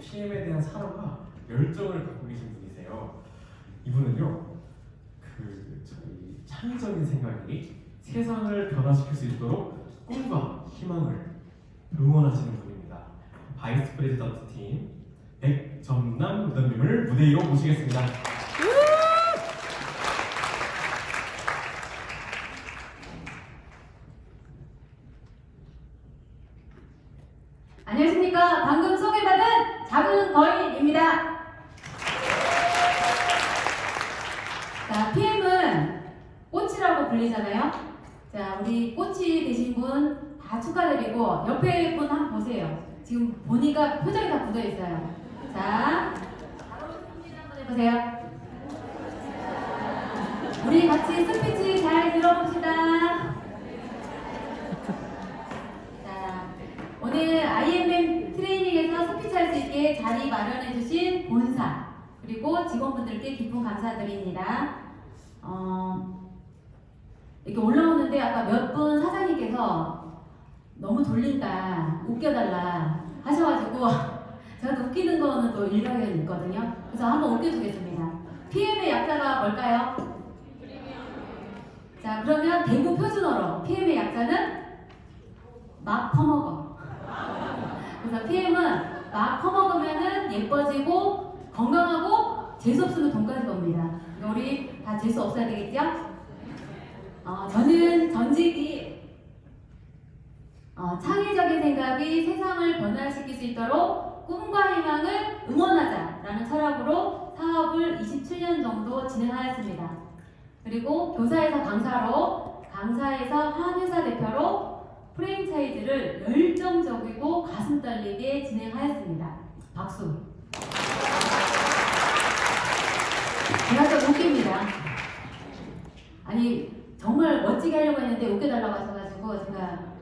PM에 대한 사랑과 열정을 갖고 계신 분이세요. 이분은요, 그 저희 창의적인 생각이 세상을 변화시킬 수 있도록 꿈과 희망을 응원하시는 분입니다. 바이스 프레지던트 팀 백정남 무덤님을 무대 위로 모시겠습니다. 안녕하십니까. 방금 소개받은 작은 거인입니다. 자, PM은 꽃이라고 불리잖아요. 자, 우리 꽃이 되신 분 다 축하드리고 옆에 분 한번 보세요. 지금 보니까 표정이 다 굳어 있어요. 자, 한번 해보세요. 우리 같이 스피치 잘 들어봅시다. 자, 오늘 IMM 트레이닝에서 있게 자리 마련해 주신 본사 그리고 직원분들께 깊은 감사드립니다. 어, 이렇게 올라오는데 아까 몇 분 사장님께서 너무 졸린다, 웃겨달라 하셔가지고 저도 웃기는 거는 또 일각에 있거든요. 그래서 한번 웃겨주겠습니다. PM의 약자가 뭘까요? 자, 그러면 대구 표준어로 PM의 약자는 막 퍼먹어. 그래서 PM은 막 퍼먹으면은 예뻐지고 건강하고 재수 없으면 돈까지. 그러니까 우리 다 재수 없어야 되겠죠? 어, 저는 전직이 어, 창의적인 생각이 세상을 변화시킬 수 있도록 꿈과 희망을 응원하자라는 철학으로 사업을 27년 정도 진행하였습니다. 그리고 교사에서 강사로, 강사에서 한의사 대표로 프랜차이즈를 열정적이고 가슴 떨리게 진행하였습니다. 박수. 제가 좀 웃깁니다. 아니 정말 멋지게 하려고 했는데 웃겨달라고 하셔가지고 제가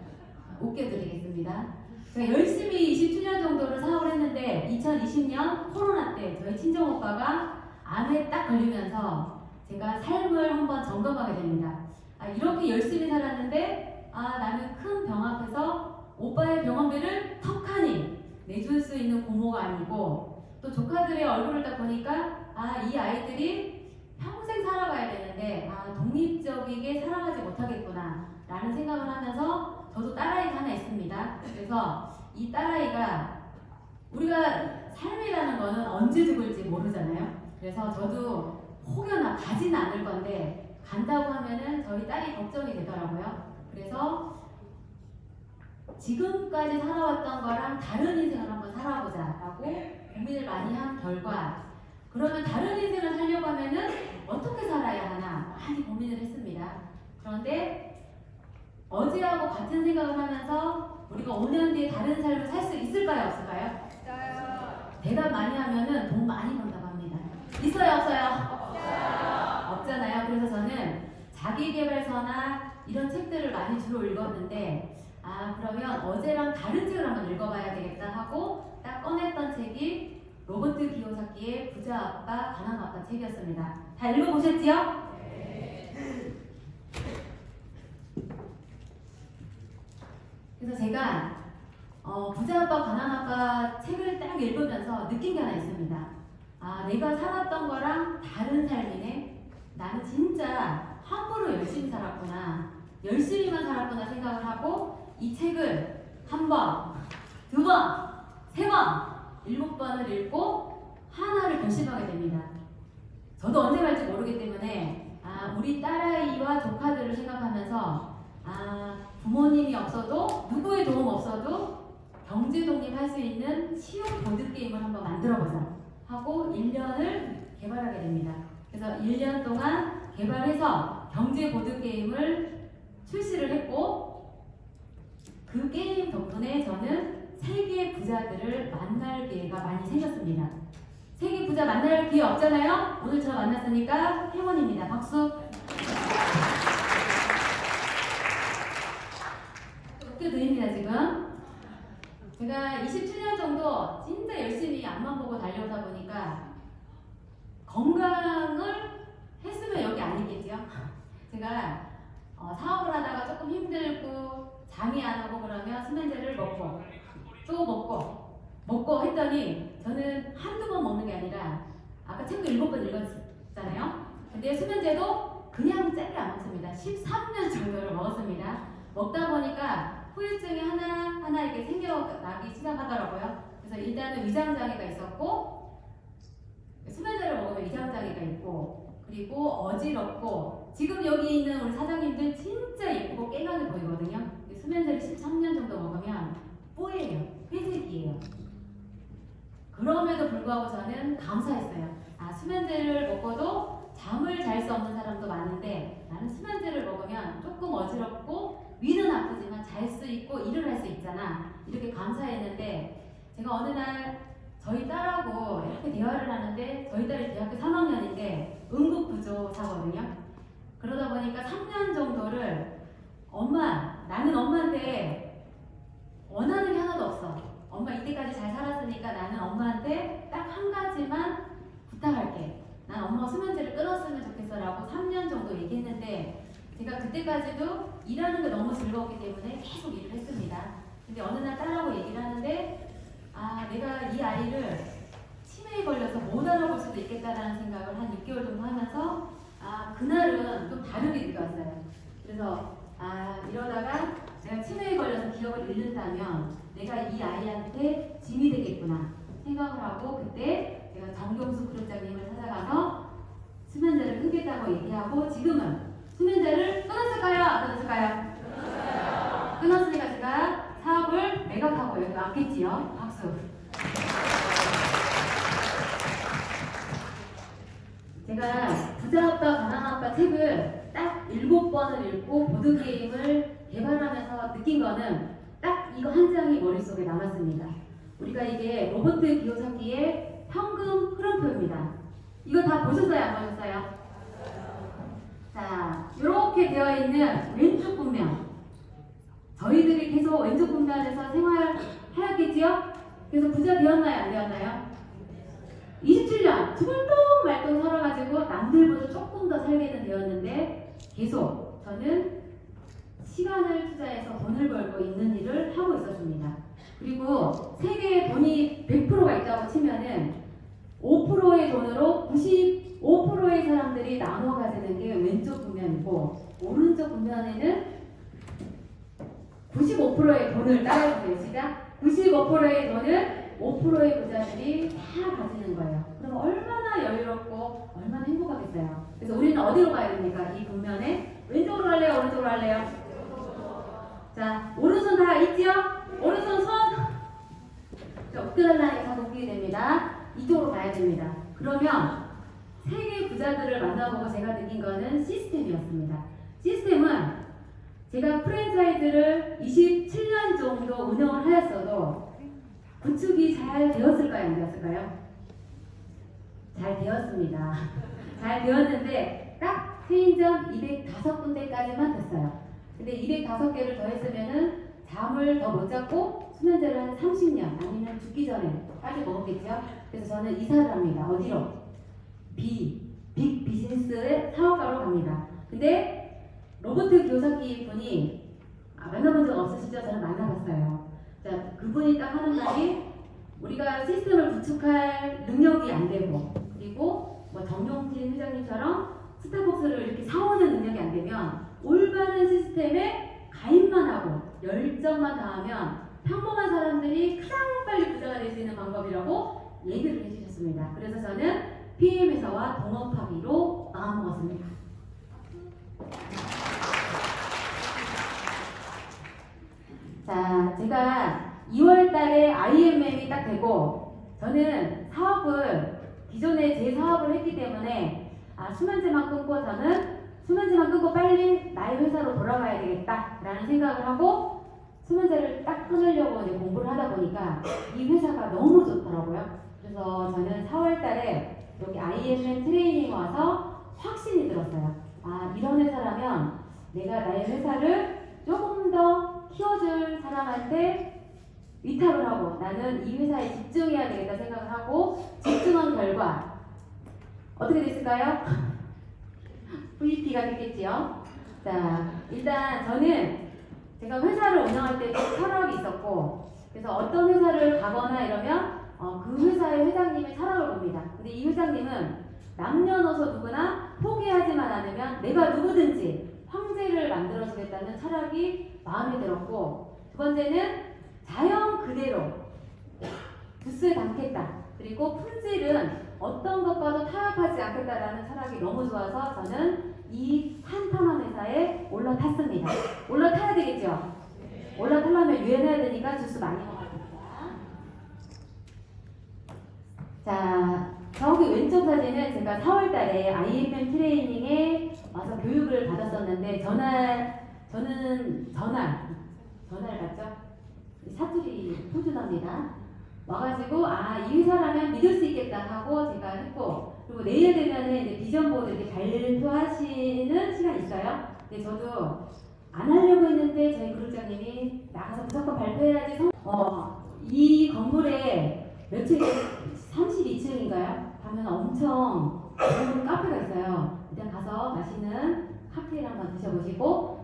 웃겨드리겠습니다. 제가 열심히 27년 정도를 사업을 했는데 2020년 코로나 때 저희 친정 오빠가 암에 딱 걸리면서 제가 삶을 한번 점검하게 됩니다. 아, 이렇게 열심히 살았는데 아 나는 큰 병 앞에서 오빠의 병원비를 턱하니 내줄 수 있는 고모가 아니고 또 조카들의 얼굴을 딱 보니까 아 이 아이들이 평생 살아가야 되는데 아 독립적이게 살아가지 못하겠구나 라는 생각을 하면서 저도 딸아이가 하나 있습니다. 그래서 이 딸아이가 우리가 삶이라는 거는 언제 죽을지 모르잖아요. 그래서 저도 혹여나 가지는 않을 건데 간다고 하면은 저희 딸이 걱정이 되더라고요. 그래서 지금까지 살아왔던 거랑 다른 인생을 한번 살아보자 라고 고민을 많이 한 결과 그러면 다른 인생을 살려고 하면은 어떻게 살아야 하나 많이 고민을 했습니다. 그런데 어제하고 같은 생각을 하면서 우리가 5년 뒤에 다른 삶을 살 수 있을까요? 없을까요? 대답 많이 하면은 돈 많이 번다고 합니다. 있어요? 없어요? 없잖아요. 그래서 저는 자기개발서나 이런 책들을 많이 주로 읽었는데 아 그러면 어제랑 다른 책을 한번 읽어봐야 되겠다 하고 딱 꺼냈던 책이 로버트 기요사키의 부자 아빠 가난 아빠 책이었습니다. 다 읽어보셨지요? 그래서 제가 어, 부자 아빠 가난 아빠 책을 딱 읽으면서 느낀 게 하나 있습니다. 아 내가 살았던 거랑 다른 삶이네. 나는 진짜 함부로 열심히 살았구나. 열심히만 살았구나 생각을 하고 이 책을 한 번, 두 번, 세 번, 일곱 번을 읽고 하나를 결심하게 됩니다. 저도 언제 갈지 모르기 때문에 아, 우리 딸아이와 조카들을 생각하면서 아, 부모님이 없어도 누구의 도움 없어도 경제 독립할 수 있는 쉬운 보드 게임을 한번 만들어보자 하고 1년을 개발하게 됩니다. 그래서 1년 동안 개발해서 경제 보드 게임을 출시를 했고 그 게임 덕분에 저는 세계 부자들을 만날 기회가 많이 생겼습니다. 세계 부자 만날 기회 없잖아요? 오늘 저 만났으니까 행운입니다. 박수. 웃겨드립니다, 지금. 제가 27년 정도 진짜 열심히 앞만 보고 달려오다 보니까 건강을 했으면 여기 아니겠죠? 제가 어, 사업을 하다가 조금 힘들고 잠이 안 오고 그러면 수면제를 먹고 또 먹고 먹고 했더니 저는 한두 번 먹는 게 아니라 아까 책도 일곱 번 읽었잖아요. 근데 수면제도 그냥 짧게 안 먹습니다. 13년 정도를 먹었습니다. 먹다 보니까 후유증이 하나 하나 이렇게 생겨나기 시작하더라고요. 그래서 일단은 위장 장애가 있었고 수면제를 먹으면 위장 장애가 있고 그리고 어지럽고 지금 여기 있는 우리 사장님들 진짜 예쁘고 깨끗해 보이거든요. 수면제를 13년 정도 먹으면 뽀예요. 회색이에요. 그럼에도 불구하고 저는 감사했어요. 아, 수면제를 먹어도 잠을 잘 수 없는 사람도 많은데 나는 수면제를 먹으면 조금 어지럽고 위는 아프지만 잘 수 있고 일을 할 수 있잖아. 이렇게 감사했는데 제가 어느 날 저희 딸하고 이렇게 대화를 하는데 저희 딸이 대학교 3학년인데 응급구조사거든요. 그러다 보니까 3년 정도를 엄마 나는 엄마한테 원하는 게 하나도 없어. 엄마 이때까지 잘 살았으니까 나는 엄마한테 딱 한 가지만 부탁할게. 난 엄마가 수면제를 끊었으면 좋겠어 라고 3년 정도 얘기했는데 제가 그때까지도 일하는 게 너무 즐거웠기 때문에 계속 일을 했습니다. 근데 어느 날 딸하고 얘기를 하는데 아 내가 이 아이를 치매에 걸려서 못 알아볼 수도 있겠다라는 생각을 한 6개월 정도 하면서 아 그날은 좀 다르게 느꼈어요. 그래서 아 이러다가 내가 치매에 걸려서 기억을 잃는다면 내가 이 아이한테 짐이 되겠구나 생각을 하고 그때 제가 정경수 그룹장님을 찾아가서 수면제를 끊겠다고 얘기하고 지금은 수면제를 끊었을까요? 안 끊었을까요? 끊었으니까 제가 사업을 매각하고 여기 왔겠지요. 박수. 제가 부자 아빠 책을 딱 일곱 번을 읽고 보드 게임을 개발하면서 느낀 거는 딱 이거 한 장이 머릿속에 남았습니다. 우리가 이게 로버트 기요사키의 현금 흐름표입니다. 이거 다 보셨어요? 안 보셨어요? 자, 이렇게 되어 있는 왼쪽 분면. 저희들이 계속 왼쪽 분면에서 생활해야겠지요? 그래서 부자 되었나요? 안 되었나요? 27년 말똥 말똥 살아가지고 남들보다 조금 더 살게는 되었는데 계속 저는 시간을 투자해서 돈을 벌고 있는 일을 하고 있었습니다. 그리고 세계에 돈이 100%가 있다고 치면은 5%의 돈으로 95%의 사람들이 나눠 가지는 게 왼쪽 분면이고 오른쪽 분면에는 95%의 돈을 따라주세요. 시작. 95%의 돈을 5%의 부자들이 다 가지는 거예요. 그럼 얼마나 여유롭고 얼마나 행복하겠어요. 그래서 우리는 어디로 가야 됩니까? 이 분면에 왼쪽으로 갈래요? 오른쪽으로 갈래요? 자, 오른손 다 있지요? 오른손 손. 자, 엎드려나니까 웃기게 됩니다. 이쪽으로 가야 됩니다. 그러면 세계 부자들을 만나보고 제가 느낀 거는 시스템이었습니다. 시스템은 제가 프랜차이즈를 27년 정도 운영을 하였어도 구축이 잘 되었을까요? 안 되었을까요? 잘 되었습니다. 잘 되었는데 딱 체인점 205군데까지만 됐어요. 근데 205개를 더 했으면은 잠을 더 못 잤고 수면제를 한 30년 아니면 죽기 전에까지 먹었겠죠. 그래서 저는 이사를 합니다. 어디로? 비, 빅 비즈니스의 사업가로 갑니다. 근데 로버트 교사기 분이 아, 만나본 적 없으시죠? 저는 만나봤어요. 자, 그분이 딱 하는 말이 우리가 시스템을 구축할 능력이 안 되고 그리고 뭐 정용진 회장님처럼 스타벅스를 이렇게 사오는 능력이 안 되면 올바른 시스템에 가입만 하고 열정만 다하면 평범한 사람들이 가장 빨리 부자가 될 수 있는 방법이라고 얘기를 해주셨습니다. 그래서 저는 PM 회사와 동업하기로 마음먹었습니다. 자, 제가 2월 달에 IMM이 딱 되고 저는 사업을 기존에 제 사업을 했기 때문에 아, 수면제만 끊고 저는 수면제만 끊고 빨리 나의 회사로 돌아가야 되겠다라는 생각을 하고 수면제를 딱 끊으려고 이제 공부를 하다 보니까 이 회사가 너무 좋더라고요. 그래서 저는 4월 달에 여기 IMM 트레이닝 와서 확신이 들었어요. 아, 이런 회사라면 내가 나의 회사를 조금 더 키워줄 사람한테 위탁을 하고 나는 이 회사에 집중해야 되겠다 생각을 하고 집중한 결과 어떻게 됐을까요? VP가 됐겠지요. 자, 일단 저는 제가 회사를 운영할 때 철학이 있었고 그래서 어떤 회사를 가거나 이러면 어, 그 회사의 회장님의 철학을 봅니다. 근데 이 회장님은 남녀노소 누구나 포기하지만 않으면 내가 누구든지 황제를 만들어주겠다는 철학이 마음에 들었고 두 번째는 자연 그대로 부스에 담겠다. 그리고 품질은 어떤 것과도 타협하지 않겠다라는 철학이 너무 좋아서 저는 이 한탄원 회사에 올라탔습니다. 올라타야 되겠죠? 올라타려면 유연해야 되니까 주스 많이 먹어야 됩니다. 자, 저기 왼쪽 사진은 제가 4월달에 IFM 트레이닝에 와서 교육을 받았었는데 전날 저는 전날 전날 갔죠? 사투리 표준어입니다. 와가지고 아 이 회사라면 믿을 수 있겠다 하고 제가 했고 그리고 내일 되면은 이제 비전 보드 이렇게 발표하시는 시간 있어요. 근데 저도 안 하려고 했는데 저희 그룹장님이 나가서 무조건 발표해야지. 성... 어, 이 건물에 몇 층이 32층인가요? 가면 엄청 좋은 카페가 있어요. 일단 가서 맛있는 칵테일 한번 드셔보시고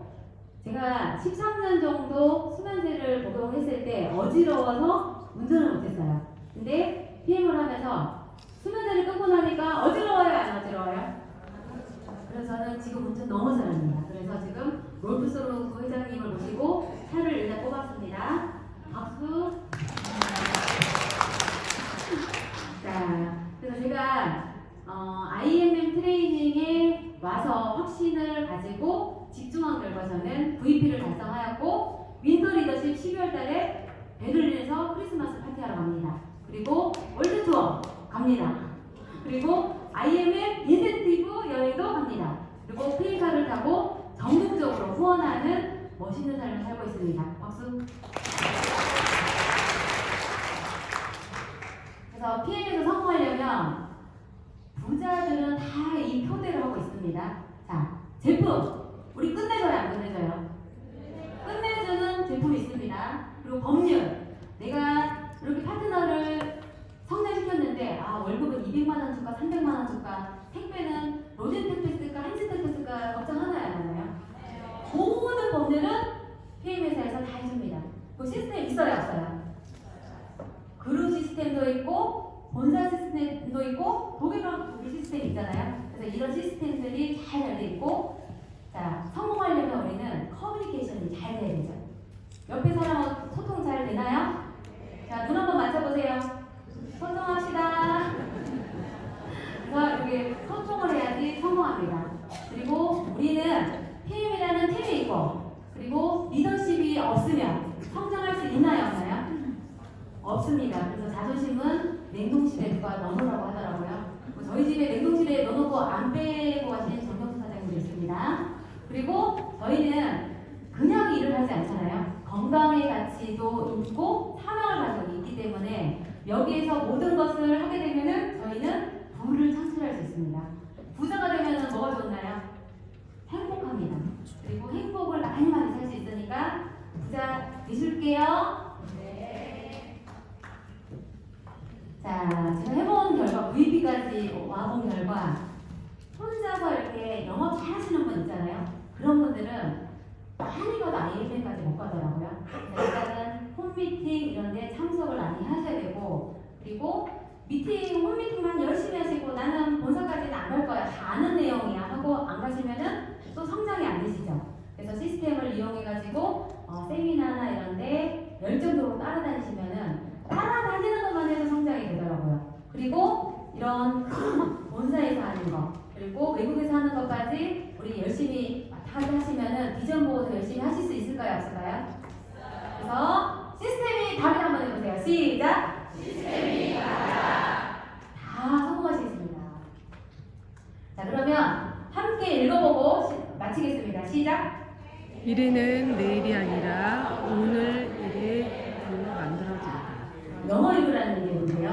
제가 13년 정도 수면제를 복용했을 때 어지러워서 운전을 못했어요. 근데 PM을 하면서 수면제를 끊고 나니까 어지러워요, 안 어지러워요? 그래서 저는 지금 운전 너무 잘합니다. 그래서 지금 롤프소로 회장님을 모시고 차를 일단 뽑았습니다. 박수. 자, 그래서 제가 어, IMM 트레이닝에 와서 확신을 가지고 집중한 결과 저는 VP를 달성하였고 윈터 리더십 12월 달에 베를린에서 크리스마스 파티하러 갑니다. 그리고 월드 투어 갑니다. 그리고 IMM 인센티브 여행도 갑니다. 그리고 페이카를 타고 전국적으로 후원하는 멋있는 삶을 살고 있습니다. 박수. 그래서 PM에서 성공하려면 부자들은 다 이 표대를 하고 있습니다. 자, 제품. 우리 끝내줘요, 안 끝내줘요? 제품이 있습니다. 그리고 법률. 내가 이렇게 파트너를 성장시켰는데, 아, 월급은 200만 원 줄까, 300만 원 줄까, 택배는 로젠 택배 쓸까, 한지 택배 쓸까, 걱정 하나요, 안 하나요? 모든 법률은 PM회사에서 다 해줍니다. 그 시스템 있어요, 없어요? 그룹 시스템도 있고 본사 시스템도 있고 독일랑 독일 시스템 있잖아요. 그래서 이런 시스템들이 잘잘돼 있고 자 성공하려면 우리는 커뮤니케이션이 잘 돼야 되죠. 옆에 사람하고 소통 잘 되나요? 자 눈 한번 맞춰보세요. 소통합시다. 그래서 이렇게 소통을 해야지 성공합니다. 그리고 우리는 PM이라는 팀이 있고 그리고 리더십이 없으면 성장할 수 있나요, 없나요? 없습니다. 그래서 자존심은 냉동실에 누가 넣어놓으라고 하더라고요. 뭐 저희 집에 냉동실에 넣어놓고 안 빼고 가시는 정경수 사장님도 있습니다. 그리고 저희는 그냥 일을 하지 않잖아요. 건강의 가치도 있고 사명을 가지고 있기 때문에 여기에서 모든 것을 하게 되면은 저희는 부를 창출할 수 있습니다. 부자가 되면은 뭐가 좋나요? 행복합니다. 그리고 행복을 많이 많이 살 수 있으니까 부자 되실게요. 자, 제가 해본 결과, VP까지 와본 결과, 혼자서 이렇게 영업 잘 하시는 분 있잖아요. 그런 분들은 IMM까지 못 가더라고요. 일단은 홈미팅 이런 데 참석을 많이 하셔야 되고, 그리고 미팅, 홈미팅만 열심히 하시고 나는 본사까지는 안 갈 거야. 다 아는 내용이야. 하고 안 가시면은 또 성장이 안 되시죠. 그래서 시스템을 이용해가지고 어, 세미나나 이런 데 열정적으로 따라다니시면은 따라다니는 것만 해도 성장이 되더라고요. 그리고 이런 큰 본사에서 하는 거, 그리고 외국에서 하는 것까지 우리 열심히 하시면은 비전 보고서 열심히 하실 수 있을까요? 없을까요? 그래서 시스템이 답이 한번 해보세요. 시작! 시스템이 다 성공하시겠습니다. 자, 그러면 함께 읽어보고 시- 마치겠습니다. 시작! 미래는 내일이 아니라 오늘 일에 만들어진다. 영어 읽으라는 얘기인데요.